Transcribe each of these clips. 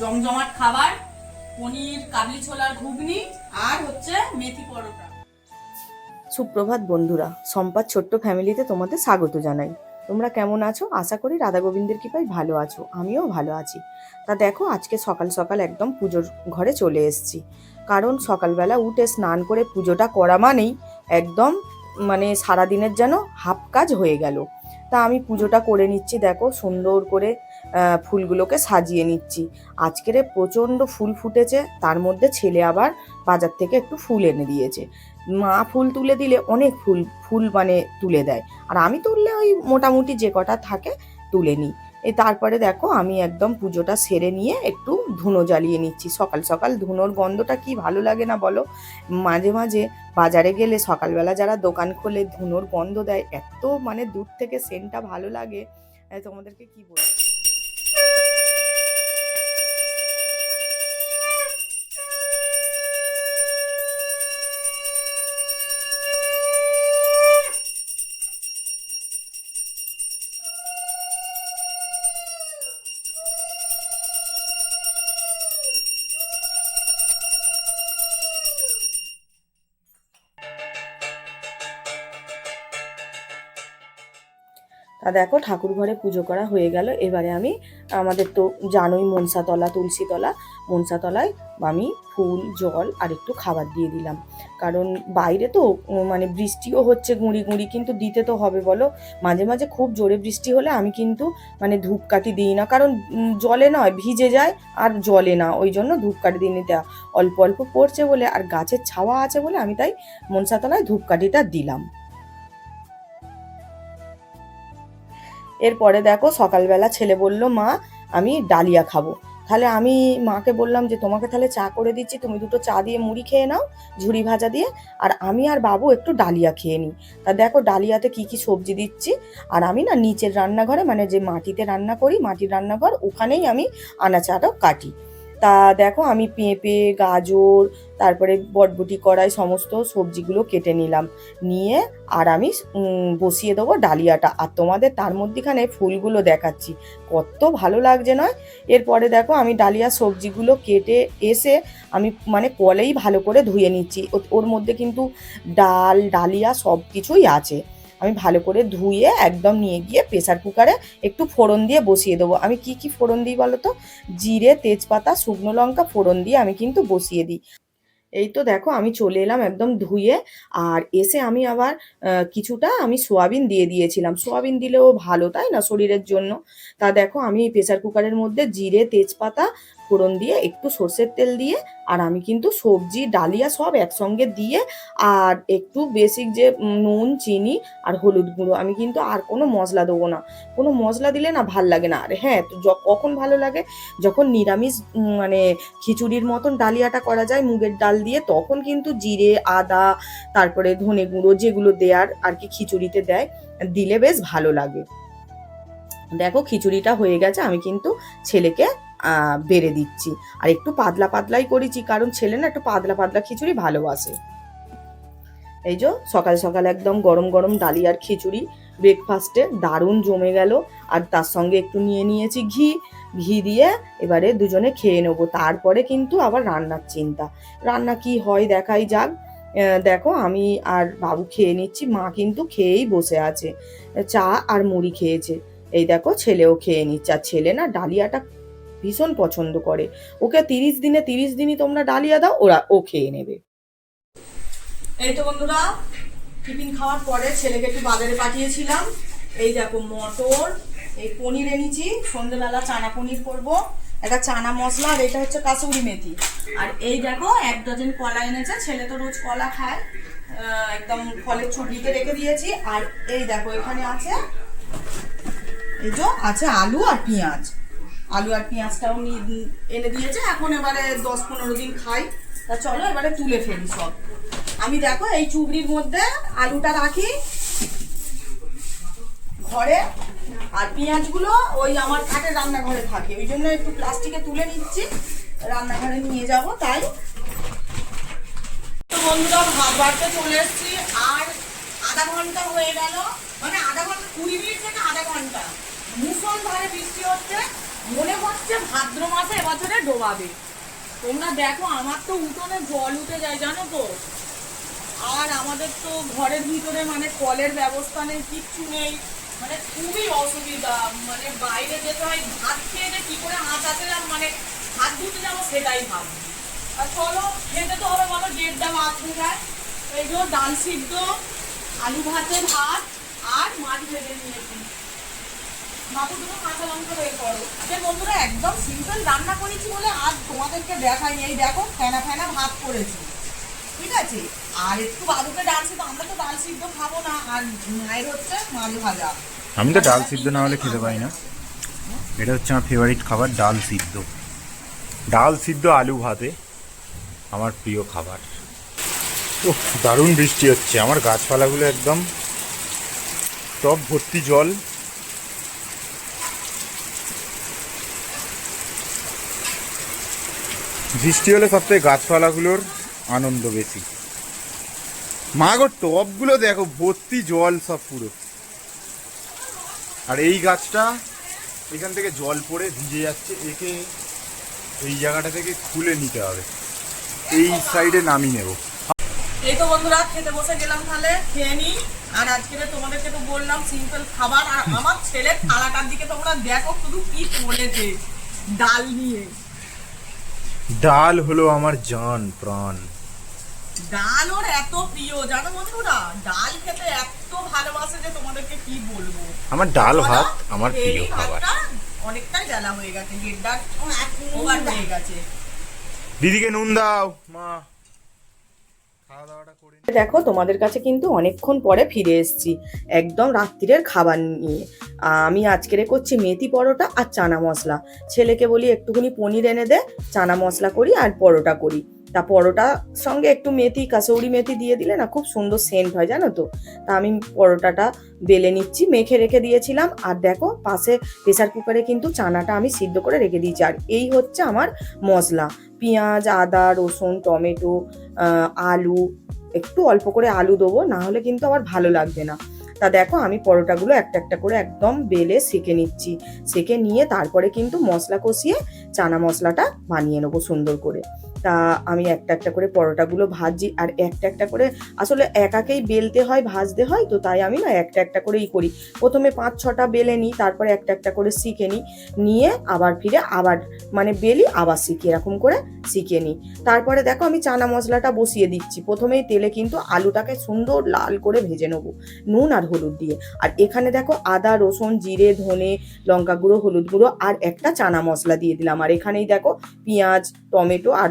জমজমাট খাবার, পনির, কাবলি ছোলার ঘুগনি, আর হচ্ছে মেথি পরোটা। সুপ্রভাত বন্ধুরা সম্পাদ ছোট্ট ফ্যামিলিতে তোমাদের স্বাগত জানাই। তোমরা কেমন আছো? আশা করি রাধা গোবিন্দের কৃপায় ভালো আছো। আমিও ভালো আছি। তা দেখো, আজকে সকাল সকাল একদম পুজোর ঘরে চলে এসেছি। কারণ সকালবেলা উঠে স্নান করে পুজোটা করা মানেই একদম মানে সারাদিনের যেন হাফ কাজ হয়ে গেল। তা আমি পুজোটা করে নিচ্ছি, দেখো, সুন্দর করে ফুলগুলোকে সাজিয়ে নিচ্ছি। আজকের প্রচণ্ড ফুল ফুটেছে, তার মধ্যে ছেলে আবার বাজার থেকে একটু ফুল এনে দিয়েছে। মা ফুল তুলে দিলে অনেক ফুল ফুল মানে তুলে দেয়। আর আমি তুললে ওই মোটামুটি যে কটা থাকে তুলে নিই। এই তারপরে দেখো আমি একদম পুজোটা সেরে নিয়ে একটু ধুনো জ্বালিয়ে নিচ্ছি। সকাল সকাল ধুনোর গন্ধটা কি ভালো লাগে না বলো? মাঝে মাঝে বাজারে গেলে সকালবেলা যারা দোকান খোলে ধুনোর গন্ধ দেয়, এত মানে দূর থেকে সেন্টটা ভালো লাগে। তোমাদেরকে কি বলব? তা দেখো ঠাকুর ঘরে পুজো করা হয়ে গেল। এবারে আমি আমাদের তো জানোই মনসাতলা, তুলসীতলা। মনসাতলায় আমি ফুল, জল আর একটু খাবার দিয়ে দিলাম। কারণ বাইরে তো মানে বৃষ্টিও হচ্ছে গুঁড়ি গুঁড়ি, কিন্তু দিতে তো হবে বলো। মাঝে মাঝে খুব জোরে বৃষ্টি হলে আমি কিন্তু মানে ধূপকাঠি দিই না। কারণ জলে নয়, ভিজে যায় আর জলে না। ওই জন্য ধূপকাঠি দিয়ে নিতে অল্প অল্প পড়ছে বলে, আর গাছের ছাওয়া আছে বলে আমি তাই মনসাতলায় ধূপকাঠিটা দিলাম। এরপরে দেখো সকালবেলা ছেলে বলল, মা, আমি ডালিয়া খাব। তাহলে আমি মাকে বললাম যে, তোমাকে তাহলে চা করে দিচ্ছি, তুমি দুটো চা দিয়ে মুড়ি খেয়ে নাও, ঝুড়ি ভাজা দিয়ে, আর আমি আর বাবু একটু ডালিয়া খেয়ে নিই। তা দেখো ডালিয়াতে কি কি সবজি দিচ্ছি, আর আমি না নিচের রান্নাঘরে মানে যে মাটিতে রান্না করি, মাটির রান্নাঘর, ওখানেই আমি আনাচাটাও কাটি। তা দেখো আমি পেঁপে, গাজর, তারপরে বটবটি, কড়াই, সমস্ত সবজিগুলো কেটে নিলাম। নিয়ে আর আমি বসিয়ে দেবো ডালিয়াটা। আর তোমাদের তার মধ্যেখানে ফুলগুলো দেখাচ্ছি। কত ভালো লাগছে, নয়? এরপরে দেখো আমি ডালিয়া সবজিগুলো কেটে এসে আমি মানে কলেই ভালো করে ধুয়ে নিচ্ছি। ওর মধ্যে কিন্তু ডাল, ডালিয়া সব কিছুই আছে। আমি ভালো করে ধুয়ে একদম নিয়ে গিয়ে প্রেসার কুকারে একটু ফোড়ন দিয়ে বসিয়ে দেবো। আমি কি কি ফোড়ন দিই বলো তো? জিরে, তেজপাতা, শুকনো লঙ্কা ফোড়ন দিয়ে আমি কিন্তু বসিয়ে দিই। এই তো দেখো আমি চলে এলাম একদম ধুয়ে আর এসে আমি আবার কিছুটা আমি সোয়াবিন দিয়ে দিয়েছিলাম। সোয়াবিন দিলেও ভালো, তাই না? শরীরের জন্য। তা দেখো আমি প্রেসার কুকারের মধ্যে জিরে, তেজপাতা ফোড়ন দিয়ে, একটু সর্ষের তেল দিয়ে, আর আমি কিন্তু সবজি, ডালিয়া সব একসঙ্গে দিয়ে, আর একটু বেসিক যে নুন, চিনি আর হলুদ গুঁড়ো, আমি কিন্তু আর কোনো মশলা দেবো না। কোনো মশলা দিলে না ভালো লাগে না। আর হ্যাঁ তো কখন ভালো লাগে? যখন নিরামিষ মানে খিচুড়ির মতন ডালিয়াটা করা যায় মুগের ডাল দিয়ে, তখন কিন্তু জিরে, আদা, তারপরে ধনে গুঁড়ো যেগুলো দেয়ার আর কি খিচুড়িতে দেয়, দিলে বেশ ভালো লাগে। দেখো খিচুড়িটা হয়ে গেছে, আমি কিন্তু ছেলেকে বেড়ে দিচ্ছি। আর একটু পাতলা পাতলাই করেছি, কারণ ছেলে না একটু পাতলা পাতলা খিচুড়ি ভালোবাসে। এই যে সকাল সকাল একদম গরম গরম ডালিয়ার খিচুড়ি ব্রেকফাস্টে দারুণ জমে গেল। আর তার সঙ্গে একটু নিয়ে নিয়েছি ঘি। ঘি দিয়ে এবারে দুজনে খেয়ে নেব। তারপরে কিন্তু আবার রান্নার চিন্তা। রান্না কি হয় দেখাই যাক। দেখো আমি আর বাবু খেয়ে নিচ্ছি, মা কিন্তু খেয়েই বসে আছে। চা আর মুড়ি খেয়েছে। এই দেখো ছেলেও খেয়ে নিচ্ছে। আর ছেলে না ডালিয়াটা ভীষণ পছন্দ করে। ওকে তিরিশ দিনে, তিরিশ দিনই তোমরা ডালিয়া দাও, ওরা, ও খেয়ে নেবে। এই তো বন্ধুরা, টিফিন খাওয়ার পরে ছেলেকে একটু বাজারে পাঠিয়েছিলাম। এই দেখো মটর, এই পনির এনেছি। সন্ধ্যেবেলা চানা পনির করব। একটা চানা মশলা আর এটা হচ্ছে কাসুরি মেথি। আর এই দেখো, এক ডজন কলা এনেছে। ছেলে তো রোজ কলা খায়। একদম ফলের ছুটিতে রেখে দিয়েছি। আর এই দেখো, এখানে আছে এই যে, আছে আলু আর পেঁয়াজ। আলু আর পেঁয়াজটাও এনে দিয়েছে। এখন এবারে দশ পনেরো দিন খাই। তা চলো এবারে তুলে ফেলি সব। আমি দেখো এই চুবড়ির মধ্যে আলুটা রাখি। ঘরে। আর পেঁয়াজগুলো ওই আমার কাঠের রান্নাঘরে থাকে। ওই জন্য একটু প্লাস্টিকে তুলে নিচ্ছি। রান্নাঘরে নিয়ে যাব তাই। বন্ধুরা ভাত বাড়তে চলে এসেছি। আর আধা ঘণ্টা হয়ে গেল। মানে আধা ঘণ্টা, কুড়ি মিনিট থেকে আধা ঘণ্টা। মুসলধারে বৃষ্টি হচ্ছে, মনে হচ্ছে ভাদ্র মাসে এবছরে ডোবাবে। তোমরা দেখো, আমার তো উঠোনে জল উঠে যায়, জানো তো? আর আমাদের তো ঘরের ভিতরে মানে কলের ব্যবস্থা নেই, কিচ্ছু নেই। মানে খুবই অসুবিধা মানে বাইরে যেতে হয়, ভাত খেয়ে যে কি করে হাত হাতে মানে হাত ধুতে যাব সেটাই ভাবছি। আর চলো, খেতে তো হবে বলো দেড়টা ভাত হয়ে যায় এই যে ডাল সিদ্ধ, আলু ভাতের ভাত, আর মাছ ভেজে নিয়েছি। দুটো কাঁচা লঙ্কা বের করো যে বন্ধুরা, একদম সিম্পল রান্না করেছি বলে আজ তোমাদেরকে এই দেখো ভাত করেছি। ঠিক আছে? আর একটু ডাল সিদ্ধ, আমরা তো ডাল সিদ্ধ খাব না। আর মায়ের হচ্ছে মাছ ভাজা। আমি তো ডাল সিদ্ধ না হলে খেতে পারি না। এটা হচ্ছে আমার ফেভারিট খাবার, ডাল সিদ্ধ। ডাল সিদ্ধ আলু ভাতে আমার প্রিয় খাবার। ও দারুণ বৃষ্টি হচ্ছে। আমার গাছপালাগুলো একদম টপ ভর্তি জল। বৃষ্টি হলে সবথেকে গাছপালাগুলোর আনন্দ বেশি। মা গো টবগুলো দেখো, ভর্তি জল সব পুরো। আর এই গাছটা এখান থেকে জল পড়ে ভিজে যাচ্ছে, একে এই জায়গাটা থেকে খুলে নিতে হবে। এই সাইডে নামিয়ে নেব। এই তো বন্ধুরা, খেতে বসে গেলাম তাহলে, খেয়ে নি। আর আজকে তোমাদেরকে তো বললাম সিম্পল খাবার। আর আমার ছেলের থালাটার দিকে তোমরা দেখো শুধু কি বলেছে ডাল নিয়ে। ডাল হলো আমার জান প্রাণ। ডাল ওর এত প্রিয় জানো বন্ধুরা? ডাল খেতে এত ভালোবাসে যে তোমাদেরকে কি বলব? আমার ডাল ভাত আমার প্রিয় খাবার। অনেকটাই জ্বালা হয়ে গেছে দেড়টার ওভার হয়ে গেছে। দিদিকে নুন দাও মা খাওয়া দাওয়াটা করে নি। দেখো, তোমাদের কাছে কিন্তু অনেকক্ষণ পরে ফিরে এসেছি, একদম রাত্রিরের খাবার নিয়ে। আমি আজকেরে করছি মেথি পরোটা আর চানা মশলা। ছেলেকে বলি, একটুখানি পনির এনে দে, চানা মশলা করি আর পরোটা করি। তা পরোটা সঙ্গে একটু মেথি, কাসৌরি মেথি দিয়ে দিলে না খুব সুন্দর সেন্ট হয়, জানো তো? তা আমি পরোটাটা বেলে নিচ্ছি, মেখে রেখে দিয়েছিলাম। আর দেখো, পাশে প্রেসার কুকারে কিন্তু চানাটা আমি সিদ্ধ করে রেখে দিয়েছি। আর এই হচ্ছে আমার মশলা। পেঁয়াজ, আদা, রসুন, টমেটো আলু, একটু অল্প করে আলু দেবো না হলে কিন্তু আমার ভালো লাগবে না। তা দেখো, আমি পরোটাগুলো একটা একটা করে একদম বেলে সেঁকে নিচ্ছি। সেকে নিয়ে তারপরে কিন্তু মশলা কষিয়ে, চানা মশলাটা বানিয়ে নেব সুন্দর করে। তা আমি একটা একটা করে পরোটাগুলো ভাজি আর একটা একটা করে, আসলে একাকেই বেলতে হয়, ভাজতে হয়, তো তাই আমি না একটা একটা করেই করি। প্রথমে পাঁচ ছটা বেলে নিই, তারপরে একটা একটা করে শিখে নিই, নিয়ে আবার ফিরে আবার মানে বেলি আবার শিখি এরকম করে শিখে নিই। তারপরে দেখো আমি চানা মশলাটা বসিয়ে দিচ্ছি। প্রথমেই তেলে কিন্তু আলুটাকে সুন্দর লাল করে ভেজে নেব, নুন আর হলুদ দিয়ে। আর এখানে দেখো আদা, রসুন, জিরে, ধনে, লঙ্কা গুঁড়ো, হলুদ গুঁড়ো আর একটা চানা মশলা দিয়ে দিলাম। আর এখানেই দেখো পেঁয়াজ, টমেটো আর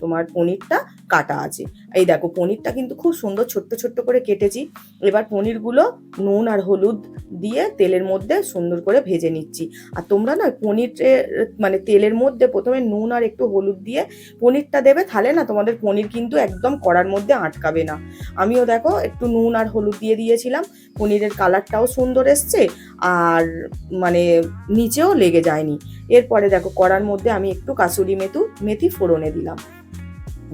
তোমার পনিরটা কাটা আছে। এই দেখো, পনিরটা কিন্তু খুব সুন্দর ছোট্ট ছোট্ট করে কেটেছি। এবার পনিরগুলো নুন আর হলুদ দিয়ে তেলের মধ্যে সুন্দর করে ভেজে নিচ্ছি। আর তোমরা না পনিরের মানে তেলের মধ্যে প্রথমে নুন আর একটু হলুদ দিয়ে পনিরটা দেবে, তাহলে না তোমাদের পনির কিন্তু একদম কড়ার মধ্যে আটকাবে না। আমিও দেখো, একটু নুন আর হলুদ দিয়ে দিয়েছিলাম, পনিরের কালারটাও সুন্দর এসছে, আর মানে নিচেও লেগে যায়নি। এরপরে দেখো, কড়ার মধ্যে আমি একটু কাসুরি মেথু, মেথি ফোড়নে দিলাম।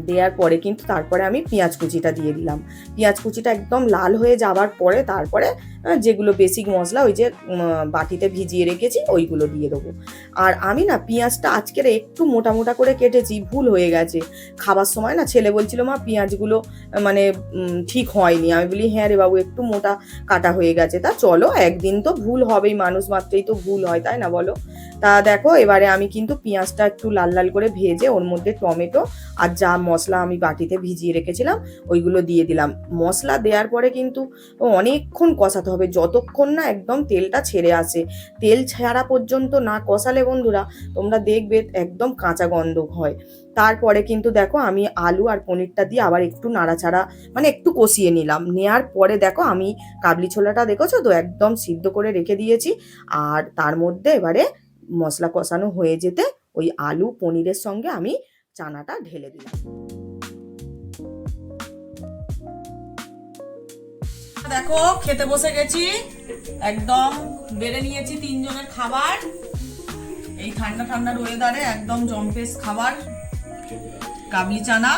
দেওয়ার পরে কিন্তু তারপরে আমি পেঁয়াজ কুচিটা দিয়ে দিলাম। পেঁয়াজ কুচিটা একদম লাল হয়ে যাওয়ার পরে তারপরে যেগুলো বেসিক মশলা, ওই যে বাটিতে ভিজিয়ে রেখেছি, ওইগুলো দিয়ে দেবো। আর আমি না পেঁয়াজটা আজকের একটু মোটা মোটা করে কেটেছি, ভুল হয়ে গেছে। খাবার সময় না ছেলে বলছিল, মা, পেঁয়াজগুলো মানে ঠিক হয়নি। আমি বলি হ্যাঁ রে বাবু, একটু মোটা কাটা হয়ে গেছে। তা চলো, একদিন তো ভুল হবেই, মানুষ মাত্রেই তো ভুল হয়, তাই না বলো? তা দেখো, এবারে আমি কিন্তু পেঁয়াজটা একটু লাল লাল করে ভেজে, ওর মধ্যে টমেটো আর যা মশলা আমি বাটিতে ভিজিয়ে রেখেছিলাম, ওইগুলো দিয়ে দিলাম। মশলা দেওয়ার পরে কিন্তু অনেকক্ষণ কষাতে হবে। যতক্ষণ না একদম তেলটা ছেড়ে আসে। তেল ছাড়া পর্যন্ত না কষালে বন্ধুরা, তোমরা দেখবে একদম কাঁচা গন্ধ হয়। তারপরে কিন্তু দেখো আমি আলু আর পনিরটা দিয়ে আবার একটু নাড়াচাড়া মানে একটু কষিয়ে নিলাম। নেয়ার পরে দেখো আমি কাবলি ছোলাটা দেখেছ তো? একদম সিদ্ধ করে রেখে দিয়েছি। আর তার মধ্যে এবারে মশলা কষানো হয়ে যেতে ওই আলু পনিরের সঙ্গে আমি চানাটা ঢেলে দিলাম। দেখো, খেতে বসে গেছি। একদম বেড়ে নিয়েছি তিনজনের খাবার। এই ঠান্ডা ঠান্ডার ওয়েদারে একদম জম্পেস খাবার, কাবলি চানা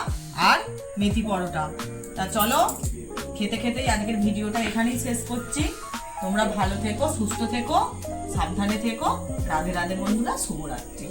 আর মেথি পরোটা। তা চলো, খেতে খেতেই আজকের ভিডিওটা এখানেই শেষ করছি। তোমরা ভালো থেকো, সুস্থ থেকো, সাবধানে থেকো। রাধে রাধে বন্ধুরা, শুভরাত্রি।